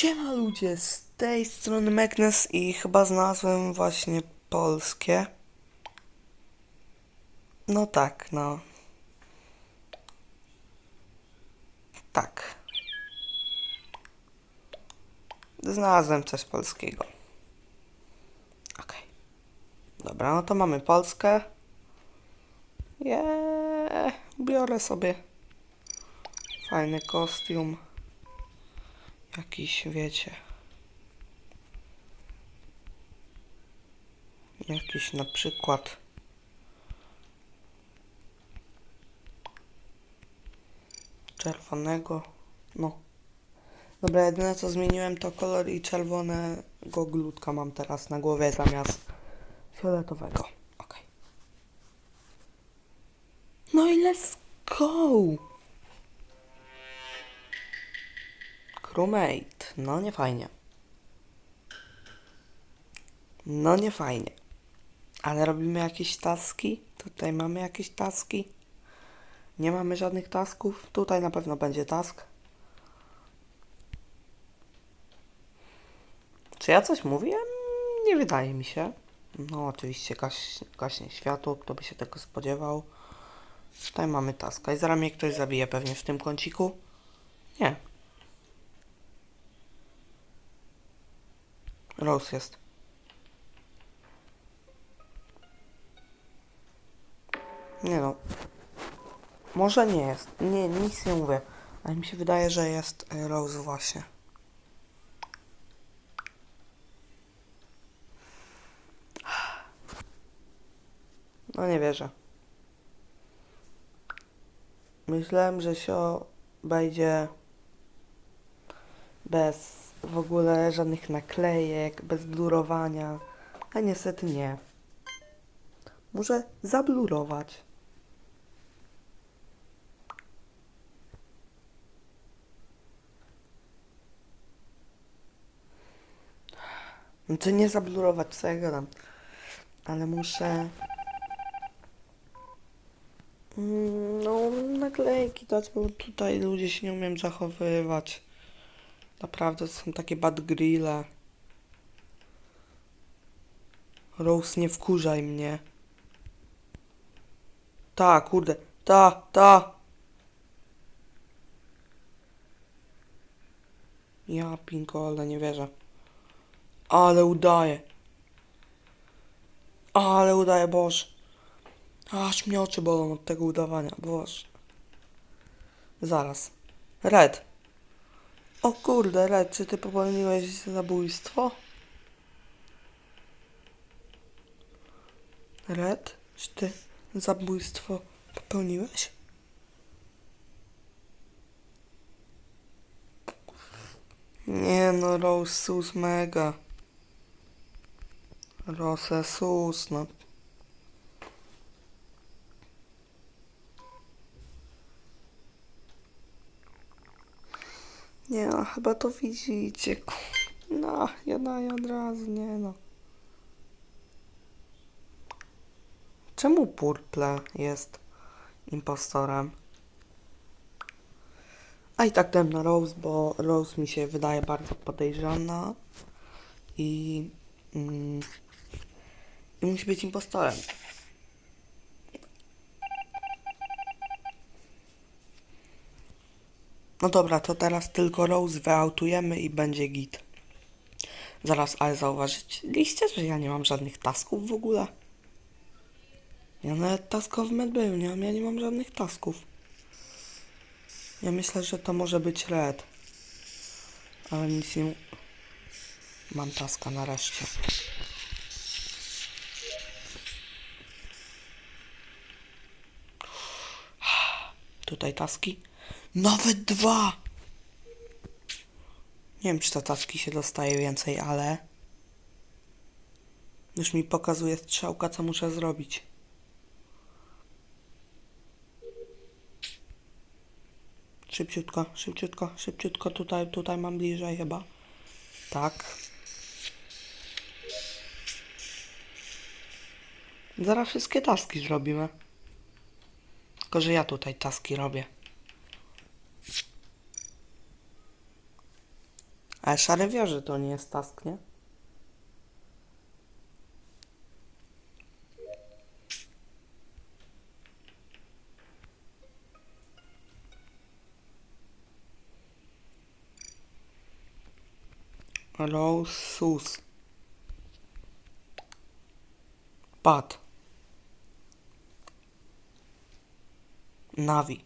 Siema ludzie, z tej strony Meknes i chyba znalazłem właśnie polskie. No tak, no. Tak. Znalazłem coś polskiego. Okej. Dobra, no to mamy Polskę. Jeee, biorę sobie fajny kostium. Jakiś, wiecie. Jakiś na przykład. Czerwonego. No. Dobra, jedyne co zmieniłem to kolor i czerwonego glutka mam teraz na głowie zamiast fioletowego. No i let's go! Crewmate. No nie fajnie. No nie fajnie. Ale robimy jakieś taski? Tutaj mamy jakieś taski? Nie mamy żadnych tasków? Tutaj na pewno będzie task. Czy ja coś mówiłem? Nie wydaje mi się. No oczywiście gaś, gaśnie światło, kto by się tego spodziewał. Tutaj mamy taska i zaraz mnie ktoś zabije pewnie w tym kąciku. Nie, Rose jest. Nie no. Może nie jest. Nie, nic nie mówię. Ale mi się wydaje, że jest e, Rose właśnie. No nie wierzę. Myślałem, że się obejdzie bez w ogóle żadnych naklejek, bez blurowania, a niestety nie. Muszę zablurować. To nie zablurować, co ja gadam. Ale muszę... Mm, No, naklejki dać, bo tutaj ludzie się nie umiem zachowywać. Naprawdę to są takie bad grille. Rose, nie wkurzaj mnie. Ta, kurde. Ta, ta. Ja pinko, ale nie wierzę. Ale udaje. Ale udaje, Boże. Aż mnie oczy bolą od tego udawania, Boże. Zaraz. Red. O kurde, Red, czy ty popełniłeś zabójstwo? Red, czy ty zabójstwo popełniłeś? Nie no, Rose sus mega. Rose sus, no. Nie no, chyba to widzicie. No, ja daję od razu, nie no. Czemu Purple jest impostorem? A i tak dam na Rose, bo Rose mi się wydaje bardzo podejrzana i, mm, i musi być impostorem. No dobra, to teraz tylko Rose wyautujemy i będzie git. Zaraz, ale zauważyliście, że ja nie mam żadnych tasków w ogóle? Ja nawet taskowy med był, nie? Ja nie mam żadnych tasków. Ja myślę, że to może być red. Ale nic nie... Mam taska nareszcie. Tutaj taski. Nawet dwa! Nie wiem, czy to taski się dostaje więcej, ale... Już mi pokazuje strzałka, co muszę zrobić. Szybciutko, szybciutko, szybciutko. Tutaj, tutaj mam bliżej chyba. Tak. Zaraz wszystkie taski zrobimy. Tylko, że ja tutaj taski robię. Ale szare wieże to nie jest task, nie? Rose sus. Pat. Navi.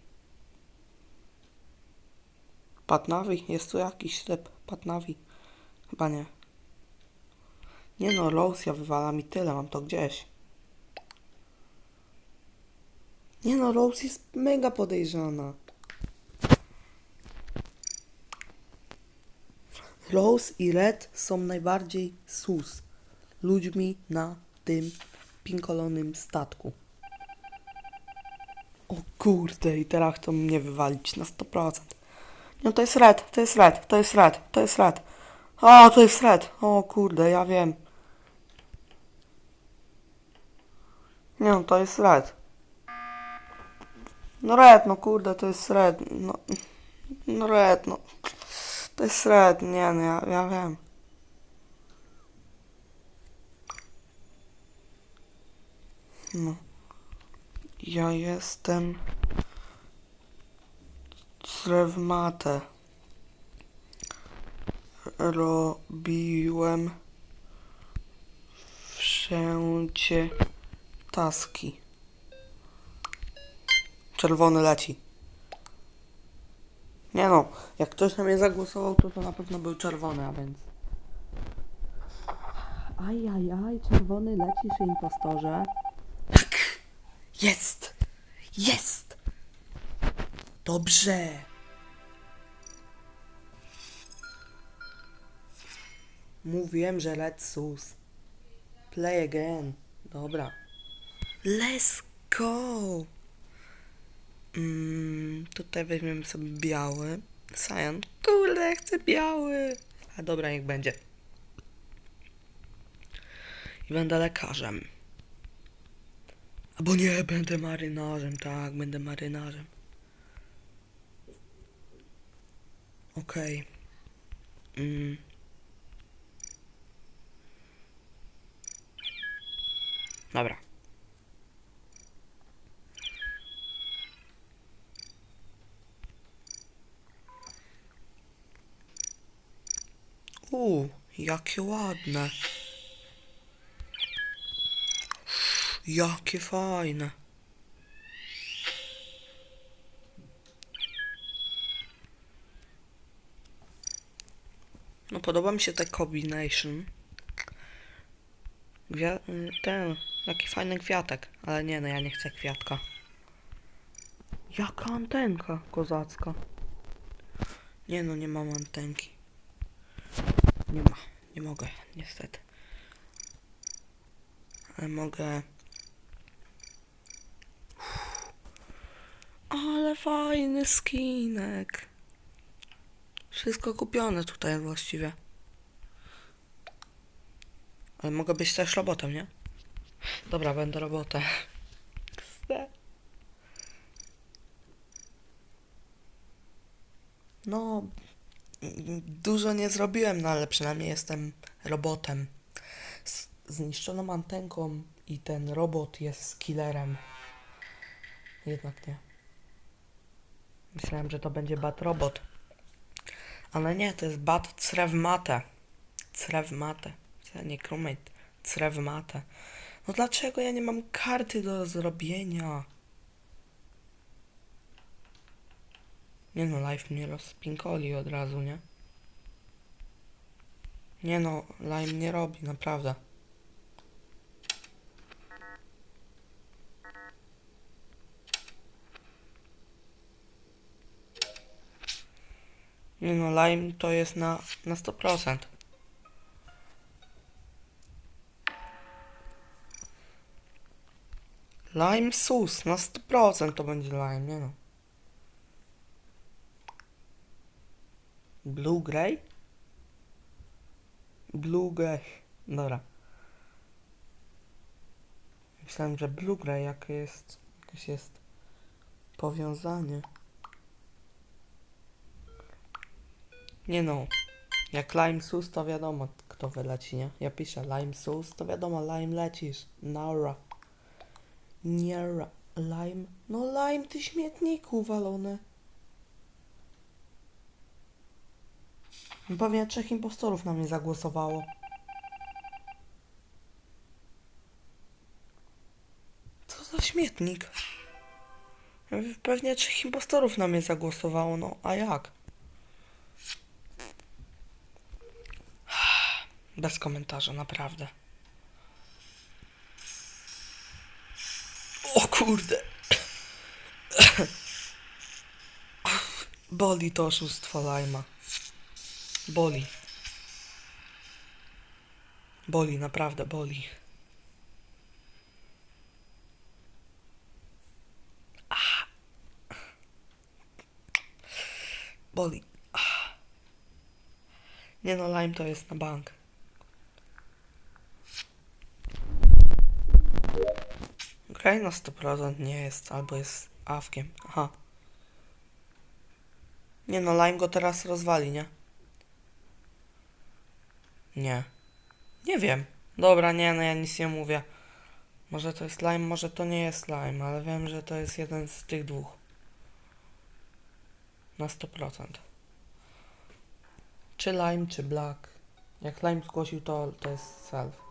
Pat Navi? Jest tu jakiś ślep. Pat Navi. Chyba nie. Nie no, Rose ja wywala mi tyle, mam to gdzieś. Nie no, Rose jest mega podejrzana. Rose i Red są najbardziej sus ludźmi na tym pinkolonym statku. O kurde, i teraz chcą mnie wywalić na 100%. No to jest Red, to jest Red, to jest Red, to jest Red. O, to jest Red. O kurde, ja wiem. Nie no, to jest Red. No Red, no kurde, to jest Red. No, no Red, no. To jest Red, nie no, ja, ja wiem. No. Ja jestem Srewmate. Robiłem wszędzie taski. Czerwony leci. Nie no, jak ktoś na mnie zagłosował, to to na pewno był czerwony, a więc... Aj, aj, aj, czerwony lecisz, impostorze. Tak! Jest! Jest! Dobrze! Mówiłem, że let's sus. Play again. Dobra. Let's go! Mm, tutaj weźmiemy sobie biały. Cyan. Kurde, chcę biały. A dobra, niech będzie. I będę lekarzem. Albo nie, będę marynarzem, tak, będę marynarzem. Okej. Mm. Dobra. U, jakie ładne. Jakie fajne. Podoba mi się ta combination. Gwia y, ten, jaki fajny kwiatek. Ale nie no, ja nie chcę kwiatka. Jaka antenka kozacka. Nie no, nie mam antenki. Nie ma, nie mogę, niestety. Ale mogę... Ale fajny skinek. Wszystko kupione tutaj właściwie. Ale mogę być też robotem, nie? Dobra, będę. Kste. No, dużo nie zrobiłem, no ale przynajmniej jestem robotem. Z zniszczoną antenką i ten robot jest killerem. Jednak nie. Myślałem, że to będzie Bat Robot. Ale nie, to jest Bat Crewmate. Crewmate. Nie crewmate. Crewmate. No dlaczego ja nie mam karty do zrobienia? Nie no, live mnie rozpinkoli od razu, nie? Nie no, live nie robi, naprawdę. Nie no, lime to jest na, na 100%. Lime sus, na 100% to będzie lime, nie no. Blue Grey? Blue Grey. Dobra. Myślałem, że Blue Grey jakie jest, jakieś jest powiązanie. Nie no. Jak Lime Sus, to wiadomo, kto wyleci, nie? Ja piszę Lime Sus, to wiadomo, Lime lecisz. Nara. Niera. Lime. No Lime, ty śmietniku walony. Pewnie trzech impostorów na mnie zagłosowało. Co za śmietnik? Pewnie trzech impostorów na mnie zagłosowało, no a jak? Bez komentarza, naprawdę. O kurde. Boli to oszustwo Lajma. Boli. Boli, naprawdę boli. Boli. Nie no, Lime to jest na bank. Okej, na 100% nie jest, albo jest awkiem. Aha. Nie no, Lime go teraz rozwali, nie? Nie. Nie wiem. Dobra, nie, no ja nic nie mówię. Może to jest Lime, może to nie jest Lime, ale wiem, że to jest jeden z tych dwóch. Na 100%. Czy Lime, czy Black. Jak Lime zgłosił to, to jest self.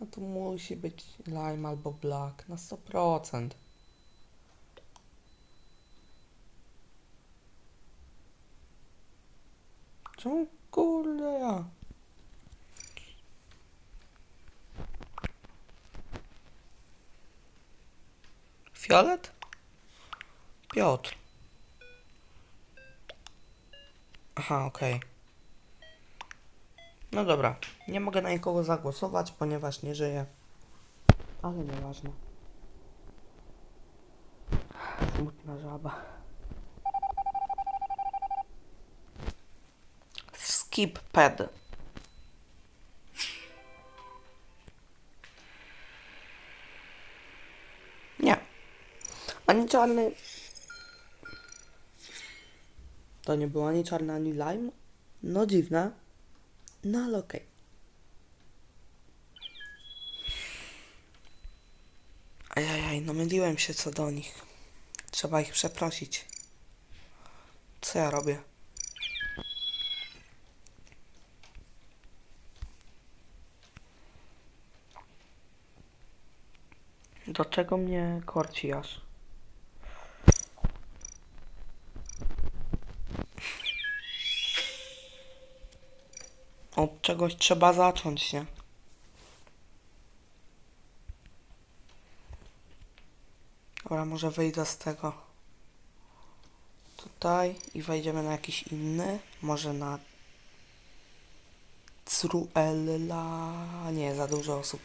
No to musi być Lime albo Black na 100%. Czemu kurde ja? Fiolet? Piotr. Aha, okej. No dobra, nie mogę na nikogo zagłosować, ponieważ nie żyję. Ale nieważne. Smutna żaba. Skip pad. Nie. Ani czarny. To nie było ani czarny, ani lime? No dziwne. No ale okej. Ajajaj, no myliłem się co do nich. Trzeba ich przeprosić. Co ja robię? Do czego mnie korci aż? Od czegoś trzeba zacząć, nie? Dobra, może wyjdę z tego tutaj i wejdziemy na jakiś inny. Może na Cruella. Nie, za dużo osób.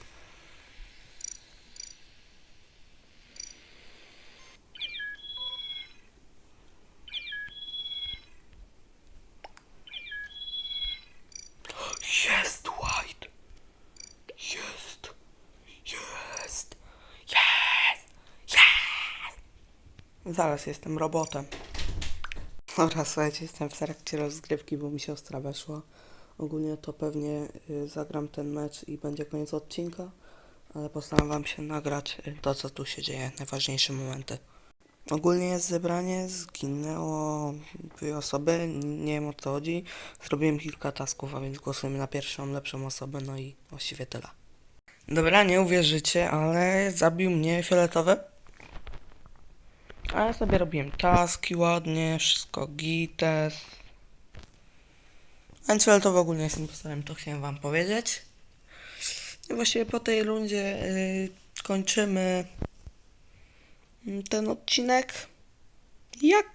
Jest White. Jest. Jest. Jest. Jest. Zaraz jestem robotem. Dobra, słuchajcie, jestem w trakcie rozgrywki, bo mi siostra weszła. Ogólnie to pewnie y, zagram ten mecz i będzie koniec odcinka, ale postaram wam się nagrać y, to, co tu się dzieje, najważniejsze momenty. Ogólnie jest zebranie, zginęło dwie osoby, nie wiem o co chodzi. Zrobiłem kilka tasków, a więc głosujemy na pierwszą, lepszą osobę, no i właściwie tyle. Dobra, nie uwierzycie, ale zabił mnie fioletowy. A ja sobie robiłem taski ładnie, wszystko gites. Więc fioletowy ogólnie jest impostorem, to chciałem wam powiedzieć. I właściwie po tej rundzie y, kończymy ten odcinek. Jak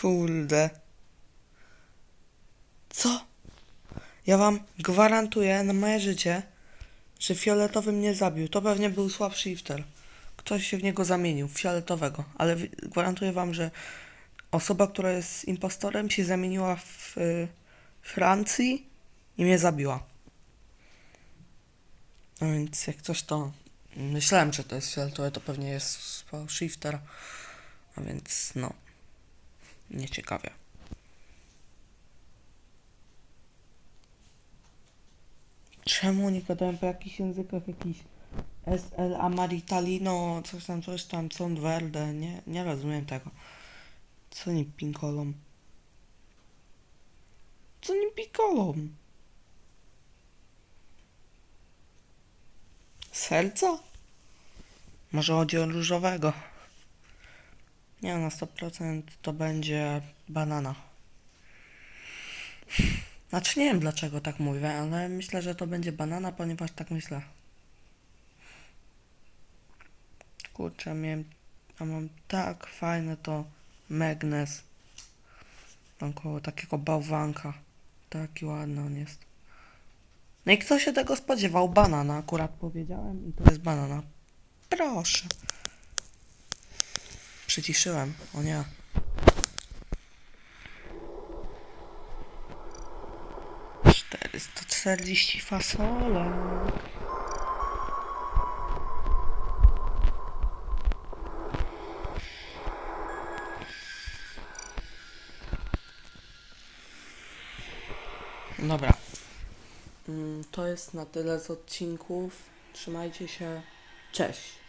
kurde. Co? Ja wam gwarantuję na moje życie, że fioletowy mnie zabił. To pewnie był słab shifter ktoś się w niego zamienił, w fioletowego, ale gwarantuję wam, że osoba, która jest impostorem, się zamieniła w Francji i mnie zabiła. No więc jak coś to myślałem, że to jest fioletowe, to pewnie jest shifter. A więc no, nieciekawie. Czemu nie gadałem po jakichś językach jakichś SL Amaritalino, coś tam, coś tam, Son Verde, nie, nie rozumiem tego. Co nim pinkolą? Co nim pinkolą? Serca? Może chodzi o różowego? Nie, na 100% to będzie banana. Znaczy nie wiem dlaczego tak mówię, ale myślę, że to będzie banana, ponieważ tak myślę. Kurczę, miałem, a mam tak fajne to Magnes. Mam koło takiego bałwanka. Taki ładny on jest. No i kto się tego spodziewał? Banana akurat powiedziałem i to jest banana. Proszę. Przyciszyłem, o nie. Czterysta czterdzieści fasolek. Jest na tyle z odcinków. Trzymajcie się. Cześć.